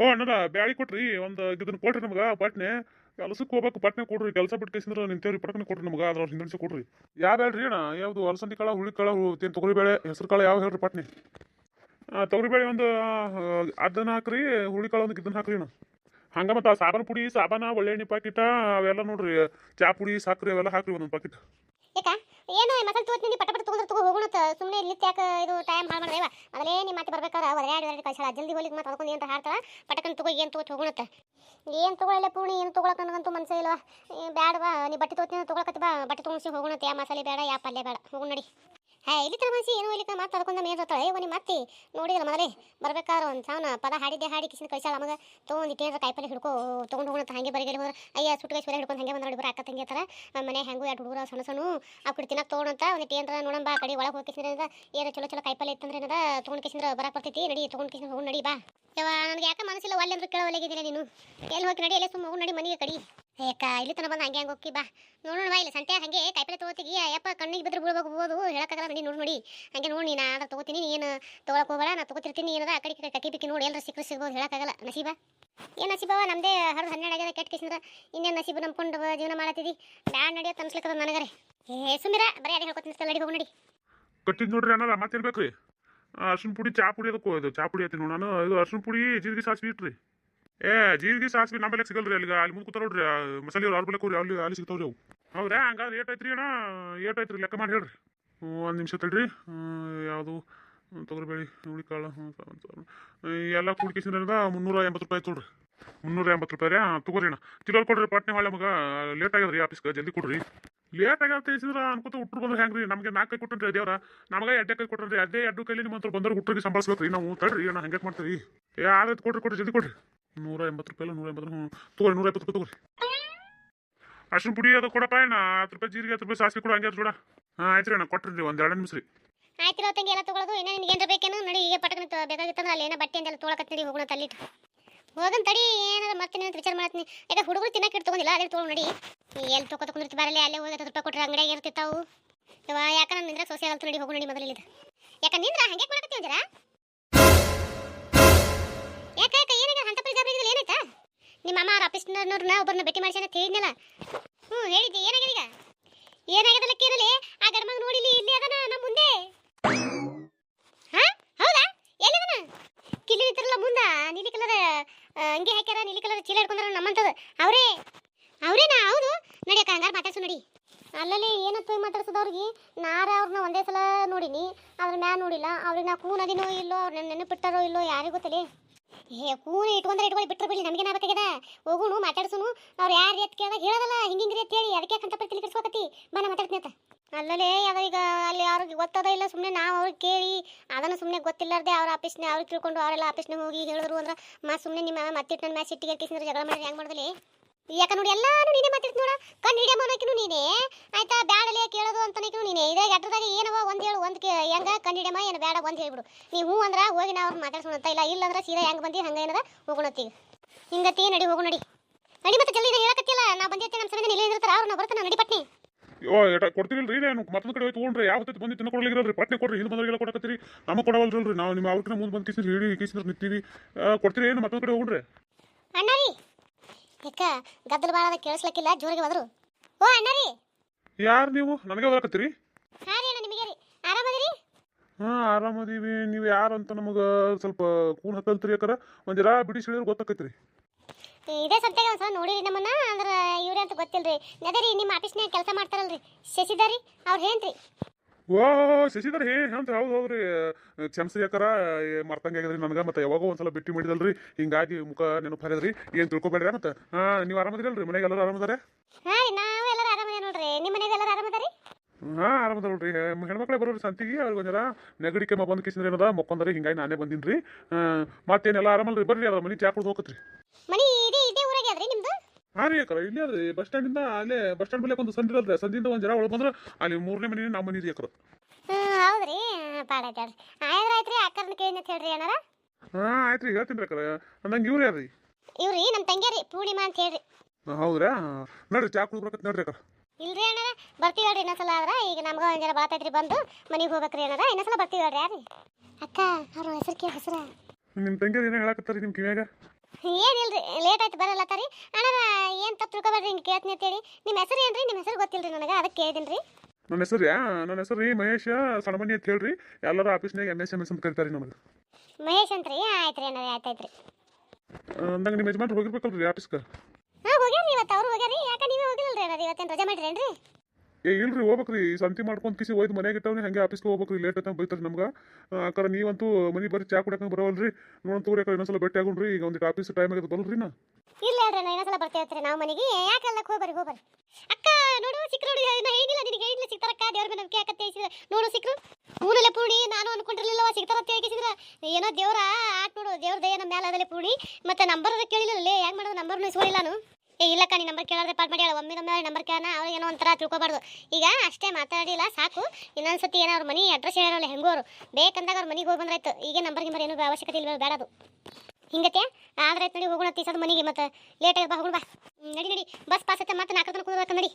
ಓ ಅಣ್ಣರ ಬ್ಯಾಳಿ ಕೊಟ್ರಿ, ಒಂದು ಇದನ್ನ ಕೊಟ್ರಿ ನಮ್ಗೆ ಪಟ್ನೆ ಕೆಲಸಕ್ಕೆ ಹೋಗ್ಬೇಕು ಪಟ್ನೆ ಕೊಡ್ರಿ, ಕೆಲಸ ಬಿಟ್ಟು ಕೇಸಿಂದ್ರ ನಿಂತೇವ್ರಿ ಪಟ್ನೆ ಕೊಡ್ರಿ ನಮ್ಗೆ ಅದ್ರ ಹಿಂದಣಿಸಿ ಕೊಡ್ರಿ. ಯಾವ ಬ್ಯಾಳ್ರಿ ಅಣ್ಣ, ಯಾವ್ದು ಅಲಸಂದಿ ಕಾಳ, ಹುಳಿ ಕಾಳ ತೇನು ತೊಗರಿ ಬೇಳೆ ಹೆಸರು ಕಾಳು ಯಾವ ಹೇಳ್ರಿ ಪಟ್ನೆ? ತೊಗರಿ ಬೇಳೆ ಒಂದು ಅದನ್ನ ಹಾಕ್ರಿ, ಹುಳಿ ಕಾಳು ಒಂದು ಇದನ್ನ ಹಾಕ್ರಿ ಅಣ್ಣ. ಹಂಗ ಮತ್ತೆ ಆ ಸಾಬಾನ್ ಪುಡಿ, ಸಾಬಾನ ಒಳ್ಳೆಣ್ಣೆ ಪಾಕಿಟ, ಅವೆಲ್ಲ ನೋಡ್ರಿ, ಚಾ ಪುಡಿ, ಸಾಕ್ರಿ, ಅವೆಲ್ಲ ಹಾಕ್ರಿ ಒಂದೊಂದು ಪಾಕಿಟ್. ಏನು ಮಸಾಲೆ ತೋತ್ನಿ ಪಟ ಪಟ ತಗೋ ಹೋಗೋಣ ಸುಮ್ಮನೆ ಇಲ್ಲಿ ಯಾಕೆ ಇದು ಟೈಮ್ ಹಾಳು ಮಾಡಿದೇವ ಅದಲ್ಲೇ ನಿಮ್ಮ ಮತ್ತೆ ಬರ್ಬೇಕಾದ್ರೆ ಒದರಾಡಿ ಒದರಾಡಿ ಕಳ್ಸಾಳ ಜಲ್ದಿ ಹೋಗ್ಲಿಕ್ಕೆ ಮತ್ತೆ ಅದಕ್ಕೊಂದು ಏನು ಹಾಡ್ತಾಳ. ಪಟಕನ್ ತಗೋ, ಏನು ತಗೋ ಹೋಗೋಣತ್ತ ಏನು ತಗೊಳ್ಳಲ್ಲ ಪೂರ್ಣಿ, ಏನು ತಗೊಳಕ ನನಗಂತೂ ಮನಸ್ಸೇ ಇಲ್ಲವಾ ಬೇಡವಾ ನೀ ಬಟ್ಟೆ ತೊಗೊತೀನಿ ತೊಗೊಳಕತ್ತಿ ಬಾ. ಬಟ್ಟೆ ತೊಗೊಂಡ್ಸಿ ಹೋಗೋಣತ್ತೆ ಯಾ ಮಸಾಲೆ ಬೇಡ ಯಾ ಪಲ್ಯ ಬೇಡ ಹೋಗೋಣ ನಡಿ. ಹೇ ಇಲ್ಲಿ ತರ ಮನ್ಸಿ ಏನು ಇಲ್ಲಿಕ ಮತ್ತೆ ಅದಕ್ಕೊಂದು ಮೇನ್ ಇರ್ತಾಳೆ ಏ ನೀ ಮತ್ತೆ. ನೋಡಿಲ್ಲ ಮೊದಲೇ ಬರ್ಬೇಕಾದ್ರೆ ಒಂದು ಸಾವನ ಪದ ಹಾಡಿದ್ದೆ ಹಾಡಿ ಕಿಸಿನ ಕಳಿಸಾಳ ಮಗ. ತೊಗೊಂಡು ಇಟ್ಟೇನ್ರ ಕಾಯಿಪಲ್ಲೆ ಹಿಡ್ಕೊ, ತೊಗೊಂಡು ಹೋಗೋಣ ಹಂಗೆ ಬರಿಗಡೆ ಹೋದ್ರೆ ಅಯ್ಯ ಸುಟ್ಕೈ ಸ್ವರ ಹಿಡ್ಕೊಂಡು ಹಂಗೆ ಬಂದ್ರೆ ಹುಡುಗರು ಅಕ್ಕ ತಂಗಿ ಥರ ಮನೆ ಹೆಂಗೂ, ಎರಡು ಹುಡುಗರು ಸಣ್ಣ ಸಣ್ಣ. ಆ, ಕಡೆ ತಿನ್ನಕ್ಕೆ ತೊಗೊಂಡಂತ ಒಂದು ಏನ್ರ ನೋಡಂಬ ಕಡೆ ಒಳಗೆ ಹೋಗಿ ಏನು ಚಲೋ ಚಲೋ ಕಾಯಿಪಲ್ಲೆ ಇತ್ತಂದ್ರೆ ಏನದ? ತೊಗೊಂಡು ಕಿಸಿಂದ್ರ ಬರಕ್ಕೆ ಬರ್ತೈತಿ. ನಡಿ, ತೊಗೊಂಡು ಕಿಸಿಂದ್ರ ಹೋಗಿ ನಡಿ ಬಾ. ಯವ್ವ, ನನಗೆ ಯಾಕೆ ಮನಸ್ಸಿಲ್ಲ ಒಲ್ಲೆ ಅಂದ್ರೆ ಕೇಳವಲ್ಲಿಗಿದ್ದೀನಿ ನೀನು? ಎಲ್ಲಿ ಹೋಗಿ ನಡಿ, ಎಲ್ಲೇ ಸುಮ್ಮ ಹೋಗಿ ನಡಿ ಮನೆಗೆ ಕಡಿ. ಏಕ, ಇಲ್ಲಿ ತನ ಬಂದು ಹಂಗೆ ಹಂಗೆ ಹೋಗಿ ಬಾ. ನೋಡೋಣ ಬಾ, ಇಲ್ಲಿ ಸಂತೆ ಹಂಗೆ ಕಾಯಿಪಲ್ಲೆ ತೊಗೋತಿಗಿ. ಯಪ್ಪ ಕಣ್ಣಿಗೆ ಬಿದ್ರೆ ಬೀಳ್ಬೇಕು ಹೋಗೋದು ಹೇಳಕ್ಕಾಗಲ್ಲ ನೋಡಿ ನೋಡಿ ನೋಡಿ. ಹಂಗೆ ನೋಡಿ ನಾ ಆದ್ರೆ ತೊಗೋತೀನಿ, ನೀನು ತೊಗೊಳಕ್ಕೆ ಹೋಗಬೇಡ, ನಾ ತೊಗೋತಿರ್ತೀನಿ, ಏನದ? ಕಡೆ ಕಡೆ ಕಕ್ಕಿ ಬಿಕ್ಕಿ ನೋಡಿ ಎಲ್ಲರ ಸಿಕ್ಕರು ಸಿಗ್ಬೋದು, ಹೇಳಕ್ಕಾಗಲ್ಲ. ನಸೀಬ. ಏನು ನಸೀಬವ ನಮ್ಮದೇ ಹರಿದು ಹನ್ನೆರಡು ಆಗ್ಯದ ಕೆಟ್ಟ ಕಿಸಿಂದ್ರ. ಇನ್ನೇನು ನಸೀಬು ನಂಬ್ಕೊಂಡು ಜೀವನ ಮಾಡತ್ತಿದ್ದಿ ಬ್ಯಾಡ್ ನಡೆಯೋ ಅನ್ಸ್ಲಿಕ್ಕದ ನನಗರೆ. ಏ ಸುಮಿರ ಬರೀ ಅದೇ ಹೇಳ್ಕೊತೀನಿ ಸಲ ಹೋಗಿ ನೋಡಿ. ಕಟ್ಟಿದ್ ನೋಡ್ರಿ ಅಣ್ಣ ಮಾತಿರ್ಬೇಕು ರೀ ಅರ್ಶಿನ ಪುಡಿ, ಚಾ ಪುಡಿ ಅದಕ್ಕೂ ಇದು ಚಾ ಪುಡಿ ಐತಿ ನಾನು. ಇದು ಅರ್ಶಿನ ಪುಡಿ, ಜೀರಿಗೆ ಸಾಸಿವೆ ಇಟ್ರಿ. ಏ ಜೀರಿಗೆ ಸಾಸಿವೆ ನಮ್ಮಲ್ಲಿ ಸಿಗಲ್ರಿ ಅಲ್ಲಿ ಅಲ್ಲಿ ಮುಂದೆ ಕೂತಾರ ನೋಡ್ರಿ ಆ ಮಸಾಲೆ ಅವ್ರ ಬಲೆ ಕೂರಿ ಅಲ್ಲಿ ಅಲ್ಲಿ ಸಿಗ್ತಾವ್ರಿ ಅವು ಹೌದಾ ಹಂಗಾದ್ರೆ ಏಟ್ ಐತ್ರಿ ಅಣ್ಣ ಏಟ್ ಐತ್ರಿ ಲೆಕ್ಕ ಮಾಡಿ ಹೇಳ್ರಿ ಒಂದು ನಿಮಿಷ ತಡ್ರಿ ಯಾವುದು ತೊಗರಿಬೇಳಿ ಹುಳಿ ಕಾಳು ಎಲ್ಲ ಕೂಡಿಕಿಸಿದ್ರಿಂದ ಮುನ್ನೂರ ಎಂಬತ್ತು ರೂಪಾಯಿ ತೊಗೊಳ್ರಿ ಮುನ್ನೂರ ಎಂಬತ್ತು ರೂಪಾಯಿ ರೀ ತಗೋರಿ ಅಣ್ಣ ಕಿಲೋ ಕೊಡ್ರಿ ಪಾಟ್ನೆ ಹೊಳೆ ಮಗ ಲೇಟ್ ಆಗ್ಯದ್ರಿ ಆಫೀಸ್ಗೆ ಜಲ್ದಿ ಕೊಡ್ರಿ ಲೇಟ್ ಆಗ್ಯಾವ ತಿಳಿಸಿದ್ರ ಅನ್ಕೋತ ಹುಟ್ರು ಬಂದ್ರೆ ಹೆಂಗ್ರಿ ನಮಗೆ ನಾಲ್ಕು ಕೈ ಕೊಟ್ಟನ್ರಿ ದೇವ್ರ ನಮಗೆ ಎಡ್ಡೆ ಕೈ ಕೊಟ್ಟನ್ರಿ ಅದೇ ಎರಡು ಕೈಲಿ ನಿಮ್ಮ ಹತ್ರ ಬಂದವ್ರು ಹುಟ್ರಿಗೆ ಸಂಭಾಳಿಸ್ಬೇಕ್ರಿ ನಾವು ತಡ್ರಿ ಅಣ್ಣ ಹಂಗೆ ಮಾಡ್ತೀರಿ ಏ ಆದೈತೆ ಕೊಡ್ರಿ ಕೊಡ್ರಿ ಜಲ್ದಿ ಕೊಡ್ರಿ ನೂರ ಎಂಬತ್ತು ರೂಪಾಯಿ ನೂರ ಎಂಬತ್ತು ಹ್ಞೂ ತಗೋರಿ ನೂರ ಎಪ್ಪತ್ತು ರೂಪಾಯಿ ತಗೋರಿ. ಅಷ್ಟು ಪುಡಿ ಅದು ಕೊಡಪ್ಪ ಅಣ್ಣ, ಹತ್ತು ರೂಪಾಯಿ ಜೀರಿಗೆ, ಹತ್ತು ರೂಪಾಯಿ ಸಾಸಿವೆ ಕೊಡು, ಹಂಗೆ ಜೋಡ ಹಾಂ, ಆಯ್ತು ರೀ ಅಣ್ಣ ಕೊಟ್ಟಿರಿ ಒಂದು ಎರಡು ನಿಮಿಷ ರೀ. ಆಯ್ತಿರೋ ತಂಗಿ ಎಲ್ಲ ತಗೊಳ್ಳೋದು ಏನೋ ನಿನಗೆ ಏನಾರ ಬೇಕೇನು? ನಡಿ, ಈಗ ಪಟಕನ ಬೇಕಾಗಿತ್ತಂದ್ರೆ ಅಲ್ಲಿ ಏನೋ ಬಟ್ಟೆ ಅಂತೆಲ್ಲ ತೊಗೊಳಕತ್ ನಡಿ, ಹೋಗೋಣ ತಲ್ಲಿಟ್ಟು. ಹೋಗನ್ ತಡಿ ಏನಾರ ಮತ್ತೆ ಅಂತ ವಿಚಾರ ಮಾಡ್ತೀನಿ ಯಾಕೆ ಹುಡುಗರು ತಿನ್ನಕ್ಕೆ ಇಟ್ಟು ತಗೊಂಡಿಲ್ಲ ಅದೇ ತೊಗೊಂಡು ನಡಿ. ಎಲ್ಲಿ ತೊಗೊ ತಗೊಂಡಿರ್ತಿ ಬರಲಿ ಅಲ್ಲೇ ಹೋಗಿ ಹತ್ತು ರೂಪಾಯಿ ಕೊಟ್ಟರೆ ಅಂಗಡಿಯಾಗ ಇರ್ತಿತ್ತಾವು ಇವ ಯಾಕ ನಾನು ನಿಂದ್ರ ಸೊಸೆ ನಡಿ ಹೋಗೋಣ ನಡಿ ಮೊದಲಿಲ್ಲ ಯಾಕ ನಿಂದ್ರ? ಹಂಗೆ ಮಾಡಕತ್ತಿ ಅಂದಿರಾ? ಆಫೀಸ್ನವ್ರನ್ನ ಒಬ್ಬರನ್ನ ಭೇಟಿ ಮಾಡಿಸಿ ಅಂತ ಹೇಳಿದ್ನಲ್ಲ. ಹ್ಞೂ, ಹೇಳಿದ್ದೆ. ಏನಾಗಿದೆ ಈಗ? ಏನಾಗ್ಯದಲ್ಲ ಕೇರಲಿ ಆ ಗಡ್ಮಗ್ ನೋಡಿಲಿ ಇಲ್ಲಿ ಅದನ ನಮ್ಮ ಮುಂದೆ. ಹಾ? ಹೌದಾ? ಎಲ್ಲಿದನ? ಕಿಲ್ಲಿ ನಿಂತಿರಲ್ಲ ಮುಂದ, ನೀಲಿ ಕಲರ್ ಅಂಗಿ ಹಾಕ್ಯಾರ, ನೀಲಿ ಕಲರ್ ಚೀಲ ಹಿಡ್ಕೊಂಡ್ರ ನಮ್ಮಂತದ ಅವರೇ? ಅವರೇನಾ? ಹೌದು. ನಡಿಯಕ್ಕ ಹಂಗಾರೆ ಮಾತಾಡ್ಸು, ನಡಿ. ಅಲ್ಲಲ್ಲಿ ಏನಂತ ಮಾತಾಡ್ಸೋದು ಅವ್ರಿಗೆ? ನಾರ ಅವ್ರನ್ನ ಒಂದೇ ಸಲ ನೋಡಿನಿ ಅದ್ರ ಮ್ಯಾಲ ನೋಡಿಲ್ಲ. ಅವ್ರಿಗೆ ನಾ ಕೂ ನದಿನೋ ಇಲ್ಲೋ, ಅವ್ರು ನೆನಪಿಟ್ಟಾರೋ ಇಲ್ಲೋ, ಯಾರಿಗೂ ಗೊತ್ತಲಿ ಏ ಕೂನ್ ಇಟ್ಕೊಂಡ್ರೆ ಬಿಟ್ರು ಬಿಟ್ಟರೆ ಬಿಡ್ಲಿ ನಮ್ಗೆ ಬೇಕಾಗ್ಯದ ಹೋಗುನು ಮಾತಾಡ್ಸುನು ಅವ್ರು ಯಾರು ಎತ್ ಕೇಳಿದಾಗ ಹೇಳೋದಲ್ಲ, ಹಿಂಗೆ ಅಂತ ಹೇಳಿ. ಅದಕ್ಕೆ ಕಂತ ಪರಿ ಕೆಡ್ಸ್ಕೊಕತಿ ಬಾ ಮಾತಾಡ್ತೀನಿ ಅಂತ ಅಲ್ಲಲೇ ಈಗ ಅಲ್ಲಿ ಅವ್ರಿಗೆ ಗೊತ್ತದ ಇಲ್ಲ ಸುಮ್ಮನೆ ನಾವು ಅವ್ರಿಗೆ ಕೇಳಿ. ಅದನ್ನು ಸುಮ್ಮನೆ ಗೊತ್ತಿಲ್ಲಾರ್ದೆ ಅವ್ರ ಆಫೀಸ್ನ, ಅವ್ರಿಗೆ ತಿಳ್ಕೊಂಡು ಅವರೆಲ್ಲ ಆಫೀಸ್ನಾಗ ಹೋಗಿ ಹೇಳಿದ್ರು ಅಂದ್ರೆ ಮತ್ತೆ ಸುಮ್ಮನೆ ನಿಮ್ಮ ಮತ್ತಿಟ್ಟು ನನ್ನ ಮ್ಯಾಚ್ ಇಟ್ಟಿಗೆ ಜಗಳ ಮಾಡಿ ಹೆಂಗೆ ಮಾಡಿದಲ್ಲಿ ಯಾಕ ನೋಡಿ ಎಲ್ಲಾನು ನೀನೇ ಮಾತಾಡ್ತಿ ನೋಡ? ಕಣ್ಣು ಹಿಡಿಯ ನೀನೇ. ಆಯ್ತಾ ಬ್ಯಾಡಲೆ ಕೇಳೋದು ಅಂತನಕಿನು ನೀನೇ. ಇದಾಗ ಅಟ್ರದಾಗ ಏನವ ಒಂದು ಹೇಳು ಒಂದ್ ಹೆಂಗ? ಕಣ್ಣು ಹಿಡಿಯಮ್ಮ ಏನು ಬೇಡ ಒಂದು ಹೇಳ್ಬಿಡು. ನೀ ಹ್ಞೂ ಅಂದ್ರೆ ಹೋಗಿ ನಾವು ಅವ್ರು ಮಾತಾಡ್ಸೋಣ ಅಂತ ಇಲ್ಲ ಇಲ್ಲ ಅಂದ್ರ ಸೀದಾ ಹೆಂಗೆ ಬಂದಿ ಹಂಗೆ ಏನದ? ಹೋಗೋಣತ್ತೀಗ ಹಿಂಗತಿ ನಡಿ ಹೋಗು ನಡಿ. ನಡಿ ಮತ್ತೆ ಜಲ್ದಿ ಹೇಳಕತ್ತಿಲ್ಲ. ನಾ ಬಂದಿರ್ತೀನಿ ನಮ್ಮ ಸಂಬಂಧ ಇಲ್ಲೇ ಇರ್ತಾರ ಅವ್ರು ನಾ ಬರ್ತಾನೆ ನಡಿ ಪಟ್ನಿ. ಯೋ ಎಟ ಕೊಡ್ತಿರಲ್ರಿ ನಾನು ಮತ್ತೊಂದು ಕಡೆ ಹೋಗಿ ತೊಗೊಂಡ್ರಿ ಯಾವ ಹೊತ್ತು ಬಂದು ತಿನ್ನ ಕೊಡ್ಲಿಗಿರಲ್ರಿ ಪಟ್ನೆ ಕೊಡ್ರಿ ಹಿಂದೆ ಬಂದವರಿಗೆಲ್ಲ ಕೊಡಕತ್ತೀರಿ. ನಮಗೆ ಕೊಡವಲ್ರಿ ನಾವು ನಿಮ್ಮ ಅವ್ರಕಿನ ಮುಂದೆ ಬಂದು ಕಿಸಿದ್ರೆ ಹೇಳಿ ಕಿಸಿದ್ರೆ ನಿಂತೀವಿ. ಕೊಡ್ತೀರಿ ಏನು? ಮತ್ತೊಂದು ಕಡೆ ಹೋಗ್ರಿ. ಅಣ್ಣ ರೀ ಯಾಕ ಗದ್ದಲ ಬಾಳದ ಕೇಳಿಸ್ಲಕ್ಕಿಲ್ಲ ಜೋರಿಗೆ ಹೋದ್ರು. ಓ ಅಣ್ಣ ರೀ. ಯಾರು ನೀವು? ನನಗೆ ಬರಕತ್ತೀರಿ ಹಾ ರೀ ಅಣ್ಣ ನಿಮಗೆ ರೀ. ಆರಾಮದಿರಿ ಹಾಂ ಆರಾಮದೀವಿ ನೀವು ಯಾರು ಅಂತ ನಮಗೆ ಸ್ವಲ್ಪ ಕೂನ್ ಹತ್ತಲ್ತ್ರಿ ಯಾಕರ ಒಂದು ಜರ ಬಿಡಿಸಿ ಹೇಳಿದ್ರೆ ಗೊತ್ತಾಕೈತ್ರಿ. ಇದೇ ಸತ್ಯಾಗ ಒಂದ್ಸಲ ನೋಡಿರಿ ನಮ್ಮನ್ನ ಅಂದ್ರೆ ಇವ್ರೆ ಅಂತ ಗೊತ್ತಿಲ್ರಿ. ರೀ ನಿಮ್ಮ ಆಫೀಸ್ನ್ಯಾಗ ಕೆಲಸ ಮಾಡ್ತಾರಲ್ರಿ. ಶಶಿದಾರಿ ಅವ್ರು ಏನ್ರಿ ಓ ಶಶಿಧರ್ ಹೇ ಅಂತ ಹೌದು ಹೌದ್ರಿ ಕ್ಷಮಿಸಿ ಯಾಕಾರ ಮರ್ತಂಗೆ ಆಗ್ಯದ್ರಿ ನನಗೆ ಮತ್ತೆ ಯಾವಾಗೋ ಒಂದ್ಸಲ ಬಿಟ್ಟು ಮಾಡಿದಲ್ರಿ. ಹಿಂಗಾಗಿ ಮುಖ ನೆನಪು ಹರಿದ್ರಿ ಏನು ತಿಳ್ಕೊಬೇಡ್ರಿ ಮತ್ತೆ. ಹಾಂ ನೀವು ಆರಾಮದಿರಲ್ರಿ? ಮನೆಗೆ ಎಲ್ಲರೂ ಆರಾಮದಾರೆ? ಹಾ ನಾವು ಎಲ್ಲರೂ ಆರಾಮದೇ ನೋಡ್ರಿ. ನಿಮ್ಮ ಮನೆಗೆ ಎಲ್ಲರೂ ಆರಾಮದಾರಿ? ಹಾಂ ಆರಾಮದಾರಲ್ರಿ ಹೆಣ್ಮಕ್ಳೇ ಬರೋರಿ ಸಂತಿಗೆ ಅವ್ರಿಗೆ ಒಂದರ ನೆಗಡಿ ಕೆಮ್ಮ ಬಂದು ಕಿಸಿದ್ರೆ ಏನದ ಮಕ್ಕೊಂದ್ರಿ ಹಿಂಗಾಗಿ ನಾನೇ ಬಂದಿನ್ರಿ. ಮತ್ತೇನೆಲ್ಲ ಆರಾಮಲ್ರಿ? ಬರ್ರಿ ಅದ್ರ ಮನೆ ಚಾ ಕುಡ್ದು ಹೋಗತ್ರಿ. ಮನಿ ಇದೇ ಇದೇ ಊರಾಗೆ ಅದ್ರಿ ನಿಮ್ದು ಹಾಂ ರೀ ಅಕ್ಕಾರ ಇಲ್ಲೇ ಅದ್ರಿ ಬಸ್ ಸ್ಟ್ಯಾಂಡಿಂದ ಅಲ್ಲೇ ಬಸ್ ಸ್ಟ್ಯಾಂಡ್ ಮೇಲೆ ಒಂದು ಸಂದಿ ಇರಲ್ರಿ ಸಂದಿಂದ ಒಂದು ಜರ ಒಳಗೆ ಬಂದ್ರ ಅಲ್ಲಿ ಮೂರನೇ ಮನೆ ನಮ್ಮ ಮನೆ ರೀ ಅಕ್ಕಾರ ಹೌದ್ರಿ. ಪಾಡ ಆಯ್ತು ಆಯ್ತು ಆಯ್ತ್ರಿ? ಅಕ್ಕರ್ನ ಕೇಳಿ ಅಂತ ಹೇಳ್ರಿ ಏನಾರ? ಹಾ ಆಯ್ತು ರೀ ಹೇಳ್ತೀನಿ ರೀ ಅಕ್ಕಾರ ನಂಗೆ ಇವ್ರು ಯಾರು ರೀ ಇವ್ರಿ ನಮ್ಮ ತಂಗಿಯರಿ ಪೂರ್ಣಿಮಾ ಅಂತ ಹೇಳ್ರಿ. ಹೌದ್ರಾ? ನೋಡ್ರಿ ಚಾ ಕುಡ್ದು ಬರಕತ್ ನೋಡ್ರಿ ಅಕ್ಕಾರ ಇಲ್ರಿ ಅಣ್ಣ ಬರ್ತೀವಿ ಹೇಳ್ರಿ ಇನ್ನೊಂದ್ಸಲ ಆದ್ರೆ. ಈಗ ನಮ್ಗೆ ಒಂದ್ ಜನ ಬಾತೈತ್ರಿ ಬಂದು ಮನೆಗೆ ಹೋಗ್ಬೇಕ್ರಿ ಏನಾರ? ಇನ್ನೊಂದ್ಸಲ ಬರ್ತೀವಿ ಹೇಳ್ರಿ ಯಾರಿ ಅಕ್ಕ ಅವ್ರ ಹೆಸರು ಕೇಳಿ ಹೆಸರ. ನಿಮ್ಮ ತಂಗಿಯರ್ ಏನೋ ಹೇಳಕತ್ತಾರ ನಿಮ್ಮ ಕಿವ್ಯಾಗ? ಏನಿಲ್ರಿ ಲೇಟ್ ಆಯ್ತು ಬರಲ್ಲತ್ತಾರಿ ಅಣ್ಣ ಏನು ತಪ್ಪು ತಿಳ್ಕೊಬೇಡ್ರಿ ಹಿಂಗೆ ಕೇಳ್ತೀನಿ ಅಂತೇಳಿ ನಿಮ್ಮ ಹೆಸರು ಏನ್ರಿ? ನಿಮ್ಮ ಹೆಸರು ಗೊತ್ತಿಲ್ರಿ ನನಗೆ ಅದಕ್ಕೆ ಕೇಳಿದ್ದೀನಿ ರೀ ನನ್ನ ಹೆಸರು ಯಾ? ನನ್ನ ಹೆಸರು ರೀ ಮಹೇಶ ಸಣಮನಿ ಅಂತ ಹೇಳ್ರಿ. ಎಲ್ಲರೂ ಆಫೀಸ್ನಾಗ ಎಂ ಎಸ್ ಎಂ ಎಸ್ ಅಂತ ಕರಿತಾರೆ ನಮಗೆ. ಮಹೇಶ್ ಅಂತ್ರಿ ಆಯ್ತು ರೀ ಅಣ್ಣ ಆಯ್ತು ಆಯ್ತು ರೀ ಅಂದಂಗೆ ನಿಮ್ಮ ಯಜಮಾನ್ರು ಹೋಗಿರ್ಬೇಕಲ್ರಿ ಆಫೀಸ್ಗೆ. ಹಾಂ ಹೋಗ್ಯಾರಿ ಇವತ್ತು ಅವ್ರು ಹೋಗ್ಯಾರಿ ಯಾಕೆ ನೀವೇ ಹೋಗಿಲ್ಲರಿ ಅಣ್ಣ ಇವತ್ತೇನು ರಜೆ ಮಾಡಿರೇನ್ರಿ ಏ, ಇಲ್ರಿ, ಹೋಗ್ಬೇಕ್ರಿ. ಸಂತಿ ಮಾಡ್ಕೊಂಡು ಕಿಸಿ ಒಯ್ದು ಮನೆಗೆ ಇಟ್ಟವ್ನಿ, ಹಂಗೆ ಆಫೀಸ್ಗೆ ಹೋಗ್ಬೇಕ್ರಿ. ಲೇಟ್ ಅಂತ ಬೈತಾರೆ ನಮ್ಗೆ. ಅಕ್ಕಾರ ನೀವಂತೂ ಮನೆ ಬರೀ ಚಾ ಕುಡಿಯಕ್ಕೆ ಬರೋವಲ್ರಿ. ನೋಡೋಣ ತಗೋರಿ ಅಕ್ಕ ಇನ್ನೊಂದ್ಸಲ ಭೇಟಿ ಆಗೋಣ್ರಿ. ಈಗ ಒಂದಿಟ್ಟು ಆಫೀಸ್ ಟೈಮ್ ಆಗಿದೆ ಬಲ್ರಿ ನಾ. ಇಲ್ಲ ಹೇಳ್ರಿ ನಾ ಇನ್ನೊಂದ್ಸಲ ಬರ್ತೇವೆ ನಾವು ಮನೆಗೆ. ಯಾಕೆಲ್ಲ ಹೋಗ್ಬರಿ ಹೋಗ್ಬರಿ ಅಕ್ಕ, ನೋಡು ಸಿಕ್ಕರು ನಾ ಹೇಳಿಲ್ಲ ನಿನಗೆ ಹೇಳಿಲ್ಲ ಸಿಗ್ತಾರಕ್ಕ ದೇವ್ರ ಮೇಲೆ ನಂಬಿಕೆ ಆಕತ್ತೆ ಹೇಳಿಸಿದ್ರೆ. ನೋಡು ಸಿಕ್ಕರು ಮೂನಲೆ ಪೂರ್ಣಿ, ನಾನು ಅನ್ಕೊಂಡಿರ್ಲಿಲ್ಲವ ಸಿಗ್ತಾರತ್ತೆ ಹೇಳಿಸಿದ್ರ ಏನೋ ದೇವ್ರ ಆಟ ನೋಡು, ದೇವ್ರ ದಯ ನಮ್ಮ ಮೇಲೆ ಅದಲ್ಲೇ ಪೂರ್ಣಿ. ಮತ್ತೆ ನಂಬರ್ ಕೇಳಿಲ್ಲ ಹೆಂಗ್ ಮಾಡೋದು ನಂಬರ್ನು ಇಸ್ಕೊಳ್ಳಿಲ್ಲ ನಾನು. ಏ, ಇಲ್ಲಕ್ಕ, ನೀ ನಂಬರ್ ಕೇಳಾದ್ರೆ ಪಾಟ್ ಮಾಡಿ ಒಮ್ಮೆ ಒಮ್ಮೆ ನಂಬರ್ ಕೇಳೋಣ, ಅವ್ರಿಗೆ ಏನೋ ಒಂಥರ ತಿಳ್ಕೊಬಾರ್ದು. ಈಗ ಅಷ್ಟೇ ಮಾತಾಡಿಲ್ಲ, ಸಾಕು. ಇನ್ನೊಂದ್ಸತಿ ಏನೋ ಅವ್ರ ಮನೆ ಅಡ್ರೆಸ್ ಹೇಳೋಲ್ಲ ಹೆಂಗೋ ಅವರು. ಬೇಕಂದಾಗ ಅವ್ರ ಮನೆಗೆ ಹೋಗಿ ಬಂದ್ರಾಯ್ತು. ಈಗ ನಂಬರ್ ಗಿಂಬರ್ ಏನೂ ಅವಶ್ಯಕತೆ ಇಲ್ಲ ಬೇಡ ಅದು. ಹಿಂಗತೆ ಆದ್ರೆ ನಡಿ, ಹೋಗೋಣ, ತೀಸದ ಮನೆಗೆ. ಮತ್ತೆ ಲೇಟ್ ಆಗಿ ಬಾ, ಹೋಗೋಣ, ಬಾ. ನಡಿ ನಡಿ. ಬಸ್ ಪಾಸ್ ಐತೆ ಮತ್ತೆ ನಾಲ್ಕು ತನಕ ಕುಂದ್ರಬೇಕು, ನಡಿ.